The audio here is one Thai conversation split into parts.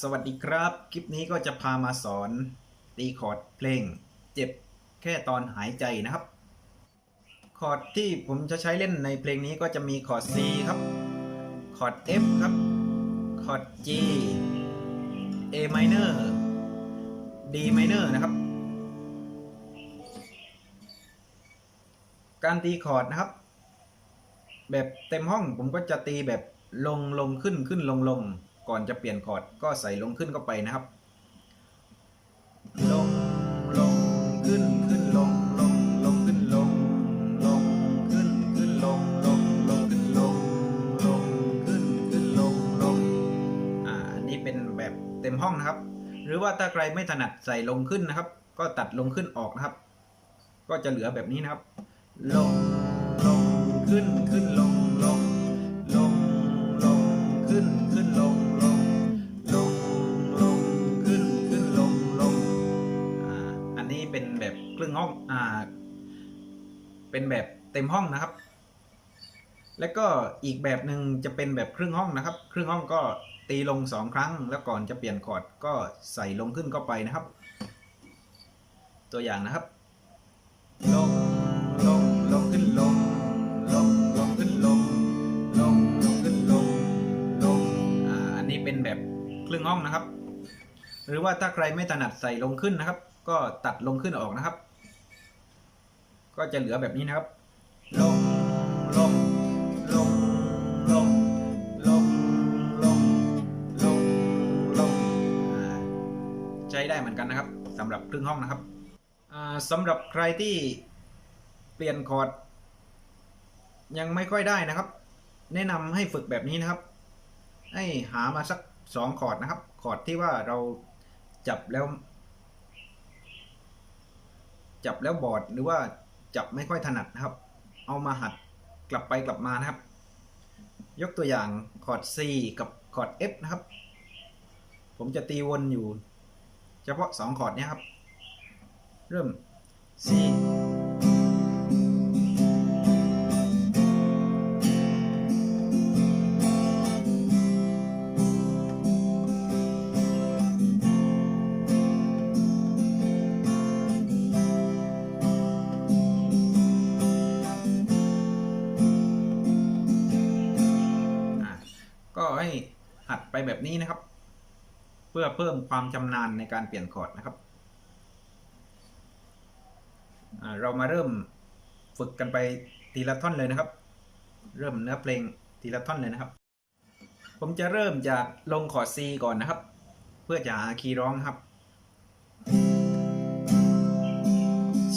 สวัสดีครับ คลิปนี้ก็จะพามาสอนตีคอร์ดเพลง เจ็บแค่ตอนหายใจนะครับ คอร์ดที่ผมจะใช้เล่นในเพลงนี้ก็จะมีคอร์ด C ครับ คอร์ด F ครับ คอร์ด G A minor D minor นะครับ การตีคอร์ดนะครับ แบบเต็มห้องผมก็จะตีแบบลงลงขึ้นขึ้นลงลง ก่อนจะเปลี่ยนคอร์ดก็ใส่ลงขึ้นเข้าไปนะครับ ลง ลง ขึ้น ขึ้น ลง ลง ลง ขึ้น ลง ลง ขึ้น ขึ้น ลง ลง ลง ขึ้น ลง ลง ขึ้น ขึ้น ลง ลง อ่า อันนี้เป็นแบบเต็มห้องนะครับ หรือว่าถ้าใครไม่ถนัดใส่ลงขึ้นนะครับ ก็ตัดลงขึ้นออกนะครับ ก็จะเหลือแบบนี้นะครับ ลง ลง ขึ้น ขึ้น ลง องอ่า เป็นแบบเต็มห้องนะครับ แล้วก็อีกแบบหนึ่งจะเป็นแบบครึ่งห้องนะครับ ครึ่งห้องก็ตีลงสองครั้ง แล้วก่อนจะเปลี่ยนคอร์ดก็ใส่ลงขึ้นเข้าไปนะครับ ตัวอย่างนะครับ ลงลงลงขึ้นลงลงลงขึ้นลงลงลงขึ้นลงลงอ่าอันนี้เป็นแบบครึ่งห้องนะครับ หรือว่าถ้าใครไม่ถนัดใส่ลงขึ้นนะครับ ก็ตัดลงขึ้นออกนะครับ ก็จะเหลือแบบนี้นะครับ ลงลงลงลงลงลงลงลงใช้ได้เหมือนกันนะครับสำหรับครึ่งห้องนะครับสำหรับใครที่เปลี่ยนคอร์ดยังไม่ค่อยได้นะครับ แนะนำให้ฝึกแบบนี้นะครับ ให้หามาสักสองคอร์ดนะครับ คอร์ดที่ว่าเราจับแล้ว จับแล้วบอดหรือว่า จับไม่ค่อยถนัดนะครับ เอามาหัดกลับไปกลับมานะครับ ยกตัวอย่างคอร์ด C กับคอร์ด F นะครับ ผมจะตีวนอยู่ เฉพาะสองคอร์ดนี้ครับ เริ่ม C แบบนี้นะครับ เพื่อเพิ่มความชำนาญในการเปลี่ยนคอร์ดนะครับอ่าเรามาเริ่มฝึกกันไปทีละท่อนเลยนะครับ เริ่มเนื้อเพลงทีละท่อนเลยนะครับ ผมจะเริ่มจากลงคอร์ด C ก่อนนะครับ เพื่อจะหาคีย์ร้องครับ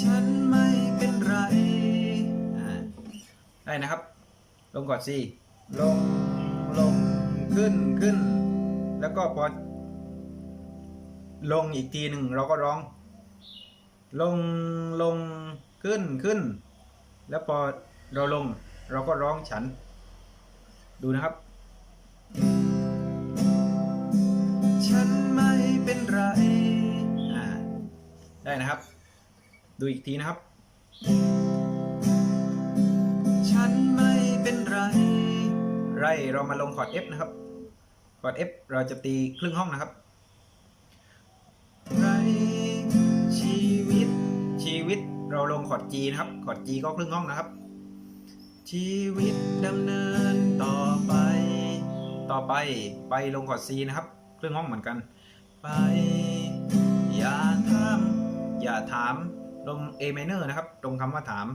ฉันไม่เป็นไรอ่าได้นะครับ ลงคอร์ด C ลงลงขึ้นขึ้น แล้วก็พอลงอีกทีหนึ่งเราก็ร้อง ลงลงขึ้นขึ้น แล้วพอเราลงเราก็ร้องฉัน ดูนะครับ ฉันไม่เป็นไรอ่าได้นะครับ ดูอีกทีนะครับ ฉันไม่เป็นไร ไรเรามาลงคอร์ด F นะครับ คอร์ด F เราจะตีครึ่งห้องนะครับชีวิต ชีวิตเราลงคอร์ด G นะครับคอร์ด G ก็ครึ่งห้องนะครับ ชีวิตดำเนินต่อไป ต่อไปไปลงคอร์ด C นะครับ ครึ่งห้องเหมือนกัน ไป อย่าถามอย่าถามลง A minor นะครับ ตรงคำว่าถาม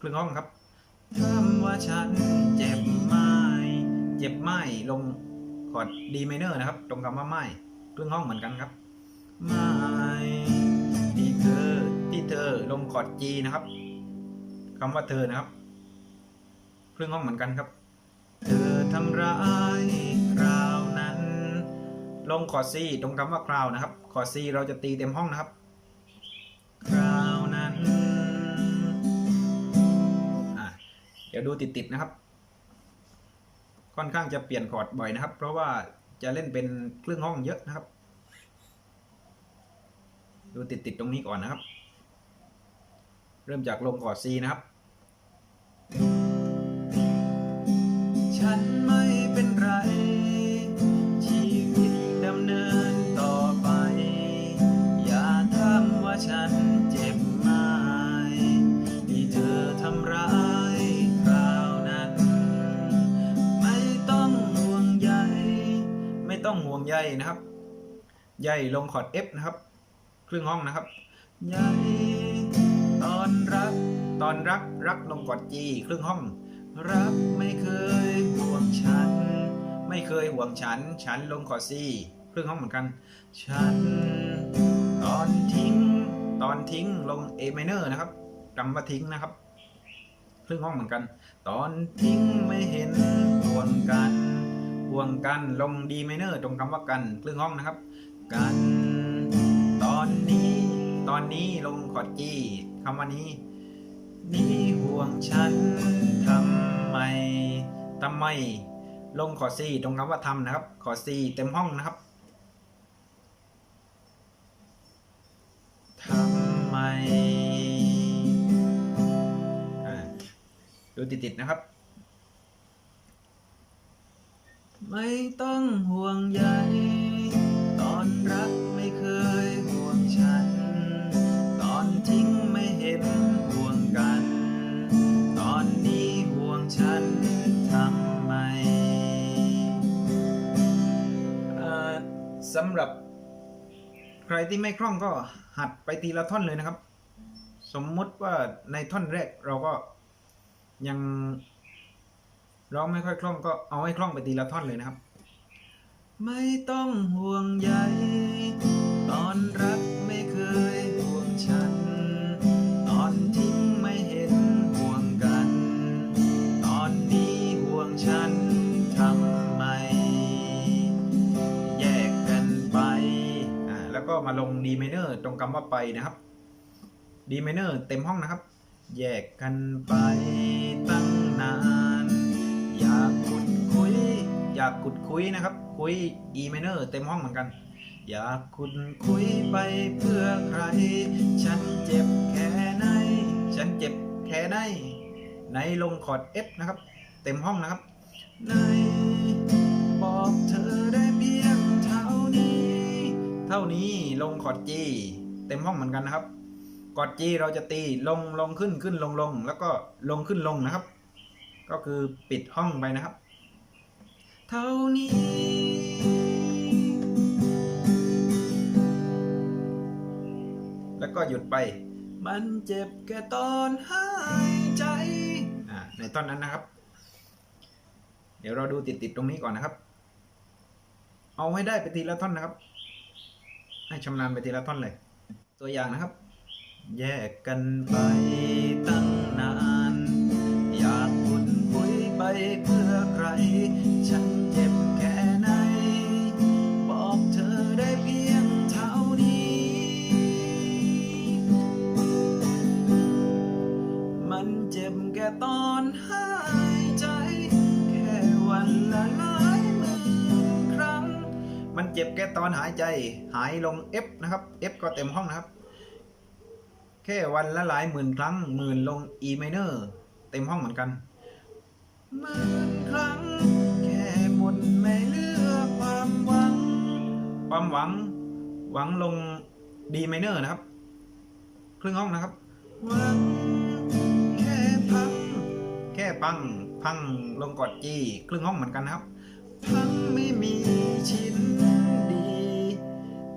ครึ่งห้องครับถามว่าฉันเจ็บไหมเจ็บไหมลง คอร์ด D minor นะครับ ตรงคำว่าไม่ครึ่งห้องเหมือนกันครับไม่ที่เธอที่เธอลงคอร์ด G นะครับคำว่าเธอนะครับครึ่งห้องเหมือนกันครับ เธอทำร้ายคราวนั้น ลงคอร์ด C ตรงคำว่าคราวนะครับคอร์ด C เราจะตีเต็มห้องนะครับคราวนั้นเดี๋ยวดูติดๆนะครับ ค่อนข้างจะเปลี่ยนคอร์ดบ่อยนะครับ เพราะว่าจะเล่นเป็นเครื่องห้องเยอะนะครับ ดูติดๆตรงนี้ก่อนนะครับ เริ่มจากลงคอร์ด C นะครับ ต้องห่วงใยนะครับ ใยลงคอร์ด F นะครับ ครึ่งห้องนะครับ ใยตอนรัก ตอนรักรักลงกอด G ครึ่งห้อง รักไม่เคยห่วงฉัน ไม่เคยห่วงฉัน ฉันลงคอร์ด C ครึ่งห้องเหมือนกัน ฉัน ตอนทิ้ง ตอนทิ้งลง A minor นะครับกำว่าทิ้งนะครับครึ่งห้องเหมือนกัน ตอนทิ้งไม่เห็นห่วงกัน ห่วงกันลง D minor ตรงคำว่ากันครึ่งห้องนะครับ กัน ตอนนี้ ตอนนี้ลงคอร์ด G คำว่านี้ นี่ห่วงฉันทำไมทำไม ลงคอร์ด C ตรงคำว่าทำนะครับคอร์ด C เต็มห้องนะครับทำไมดูติดๆนะครับ ไม่ต้องห่วงใยตอนรักไม่เคยห่วงฉัน ตอนทิ้งไม่เห็นห่วงกัน ตอนนี้ห่วงฉันทำไมสำหรับใครที่ไม่คล่องก็หัดไปทีละท่อนเลยนะครับ สมมติว่าในท่อนแรกเราก็ยัง ร้องไม่ค่อยคล่องก็เอาให้คล่องไปทีละท่อนเลยนะครับ ไม่ต้องห่วงใยตอนรักไม่เคยห่วงฉัน ตอนทิ้งไม่เห็นห่วงกัน ตอนนี้ห่วงฉันทำไม แยกกันไปอ่าแล้วก็มาลง D minor ตรงคำว่าไปนะครับ D minor เต็มห้องนะครับ แยกกันไปตั้งนาน อยากขุดคุย อยากขุดคุยนะครับ คุย E minor เต็มห้องเหมือนกัน อยากขุดคุยไปเพื่อใคร ฉันเจ็บแค่ไหน ฉันเจ็บแค่ไหน ในลงคอร์ด F นะครับ เต็มห้องนะครับ ในบอกเธอได้เพียงเท่านี้ เท่านี้ลงคอร์ด G เต็มห้องเหมือนกันนะครับ คอร์ด G เราจะตีลงลงขึ้นขึ้นลงลงแล้วก็ลงขึ้นลงนะครับ ก็คือปิดห้องไปนะครับ เท่านี้ แล้วก็หยุดไป มันเจ็บแค่ตอนหายใจอ่าในตอนนั้นนะครับ เดี๋ยวเราดูติดๆตรงนี้ก่อนนะครับ เอาให้ได้ไปทีละท่อนนะครับ ให้ชำนาญไปทีละท่อนเลย ตัวอย่างนะครับ แยกกันไปตั้งนาน ใจหายลง F นะครับ F ก็เต็มห้องนะครับ แค่วันละหลายหมื่นครั้งหมื่นลง E minor เต็มห้องเหมือนกันหมื่นครั้ง แค่หมดไม่เลือกความหวัง ความหวัง หวังลง D minor นะครับ ครึ่งห้องนะครับหวังแค่พังแค่พังพังลงกอด G ครึ่งห้องเหมือนกันนะครับพังไม่มีชิ้น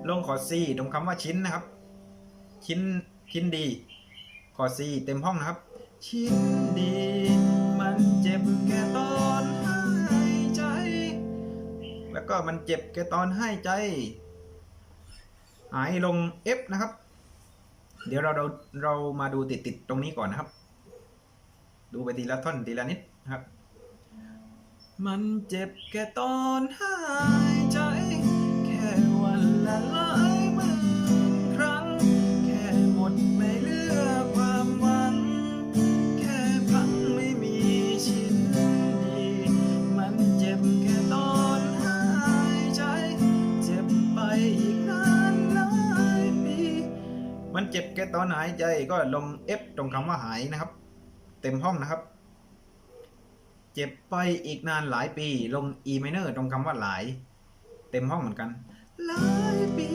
ลงคอร์ด C ตรงคำว่าชิ้นนะครับ ชิ้นชิ้นดีคอร์ด C เต็มห้องนะครับ ชิ้นดี มันเจ็บแค่ตอนหายใจ แล้วก็มันเจ็บแค่ตอนหายใจ หายลง F นะครับ เดี๋ยวเราเราเรามาดูติดติดตรงนี้ก่อนนะครับ ดูไปทีละท่อนทีละนิดนะครับ มันเจ็บแค่ตอนหายใจ แค่วันละ อนหายใจก็ลง F ตรงคำว่าหายนะครับ เต็มห้องนะครับ เจ็บไปอีกนานหลายปี ลง E minor ตรงคำว่าหลาย เต็มห้องเหมือนกัน หลายปี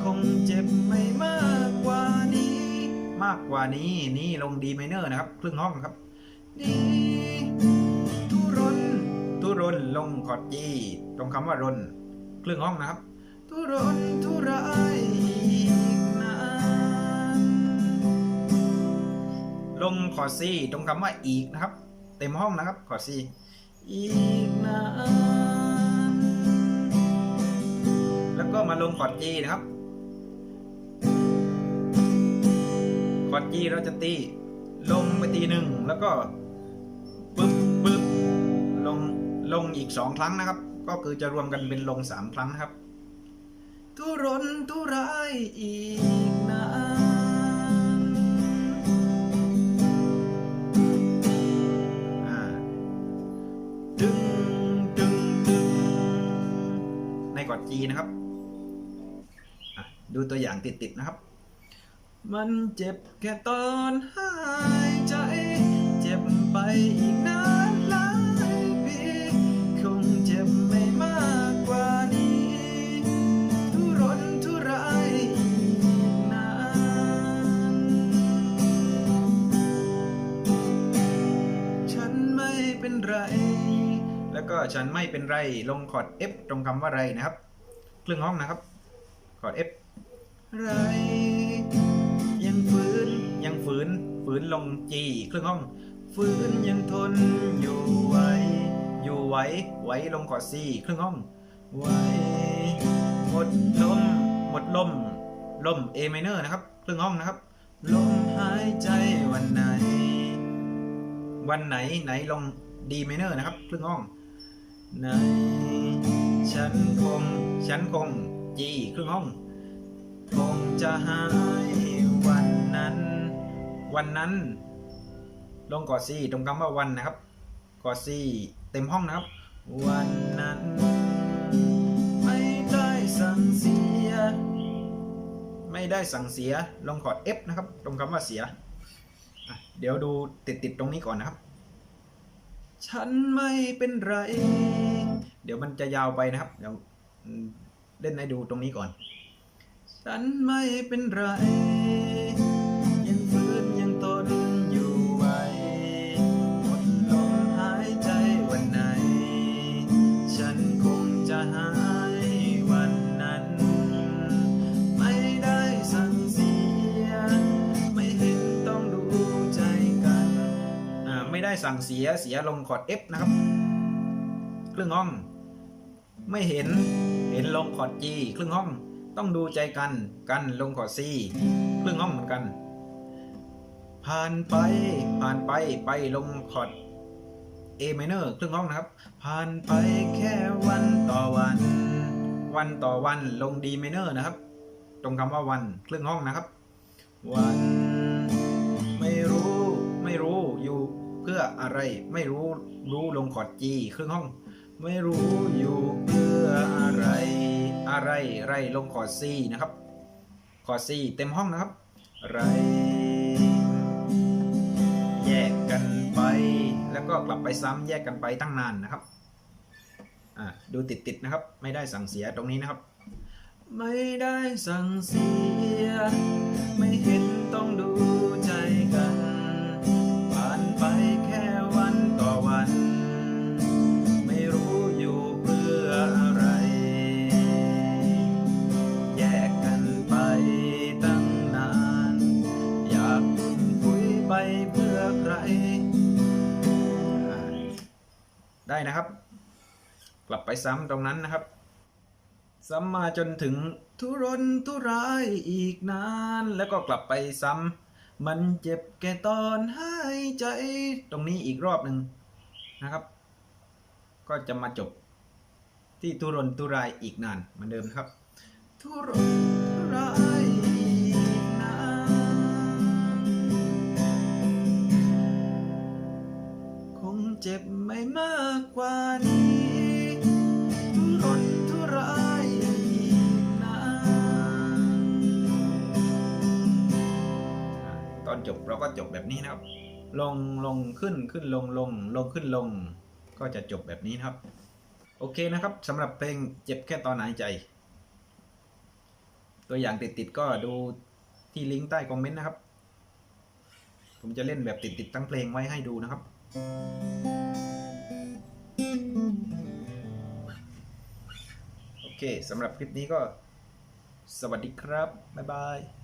คงเจ็บไม่มากกว่านี้ มากกว่านี้นี่ลง D minor นะครับ ครึ่งห้องครับนี่ทุรน ทุรนลงคอร์ด G ตรงคำว่ารน ครึ่งห้องนะครับ ทุรนทุราย ลงคอซีตรงคำว่าอีกนะครับ เต็มห้องนะครับคอซีอีกนานแล้วก็มาลงคอร์ดจีนะครับคอร์ดจีเราจะตี ลงไปตีหนึ่งแล้วก็ปึ๊บปึ๊บลงลงอีกสองครั้งนะครับ ก็คือจะรวมกันเป็นลงสามครั้งนะครับ ทุรนทุรายอีก ดีนะครับ ดูตัวอย่างติดๆนะครับ มันเจ็บแค่ตอนหายใจ เจ็บไปอีกนานหลายปีคงเจ็บไม่มากกว่านี้ ทุรนทุรายนานฉันไม่เป็นไรแล้วก็ฉันไม่เป็นไรลงคอร์ด F ตรงคำว่าไรนะครับ ครึ่งห้องนะครับคอร์ด F ไรยังฝืนยังฝืนฝืนลง G ครึ่งห้อง ฝืนยังทนอยู่ไหวอยู่ไหวไหวลงคอร์ด C ครึ่งห้องไหวหมดลมหมดลมลม A minor นะครับครึ่งห้องนะครับลมหายใจวันไหน วันไหนไหนลง D minor นะครับครึ่งห้องไหน ฉันคง ฉันคง G ครึ่งห้อง คงจะหายวันนั้น วันนั้น ลงกอดซีตรงคำว่าวันนะครับ กอดซีเต็มห้องนะครับ วันนั้น ไม่ได้สั่งเสีย ไม่ได้สั่งเสีย ลงคอร์ด F นะครับ ตรงคำว่าเสีย เดี๋ยวดูติดติดตรงนี้ก่อนนะครับ ฉันไม่เป็นไร เดี๋ยวมันจะยาวไปนะครับ เดี๋ยวเล่นให้ดูตรงนี้ก่อน ฉันไม่เป็นไร อ่าไม่ได้สั่งเสียเสียลงคอร์ด F นะครับ ครึ่งห้อง ไม่เห็นเห็นลงคอร์ด G ครึ่งห้อง ต้องดูใจกันกันลงคอร์ด C ครึ่งห้องเหมือนกัน ผ่านไปผ่านไปไปลงคอร์ด A minor ครึ่งห้องนะครับ ผ่านไปแค่วันต่อวัน วันต่อวันลง D minor นะครับ ตรงคำว่าวันครึ่งห้องนะครับ วัน ไม่รู้ไม่รู้อยู่ เพื่ออะไรไม่รู้รู้ลงคอร์ด G ครึ่งห้อง ไม่รู้อยู่เพื่ออะไรอะไรไรลงคอร์ด C นะครับคอร์ด C เต็มห้องนะครับ ไร แยกกันไป แล้วก็กลับไปซ้ำแยกกันไปตั้งนานนะครับอ่าดูติดติดๆนะครับ ไม่ได้สั่งเสียตรงนี้นะครับ ไม่ได้สั่งเสีย ไม่เห็นต้องดู ซ้ำตรงนั้นนะครับ ซ้ำมาจนถึงทุรนทุรายอีกนาน แล้วก็กลับไปซ้ำมันเจ็บแก่ตอนหายใจตรงนี้อีกรอบหนึ่งนะครับ ก็จะมาจบที่ทุรนทุรายอีกนานเหมือนเดิมนะครับ ทุรนทุรายอีกนานคงเจ็บไม่มากกว่านี้ ทนทุรายอีกนานอะตอนจบเราก็จบแบบนี้นะครับ ลงลงขึ้นขึ้นลงลงลงขึ้นลง ก็จะจบแบบนี้นะครับ โอเคนะครับสำหรับเพลงเจ็บแค่ตอนหายใจ ตัวอย่างติดๆก็ดูที่ลิงก์ใต้คอมเมนต์นะครับ ผมจะเล่นแบบติดๆทั้งเพลงไว้ให้ดูนะครับ เคสำหรับคลิปนี้ก็สวัสดีครับ บ๊ายบาย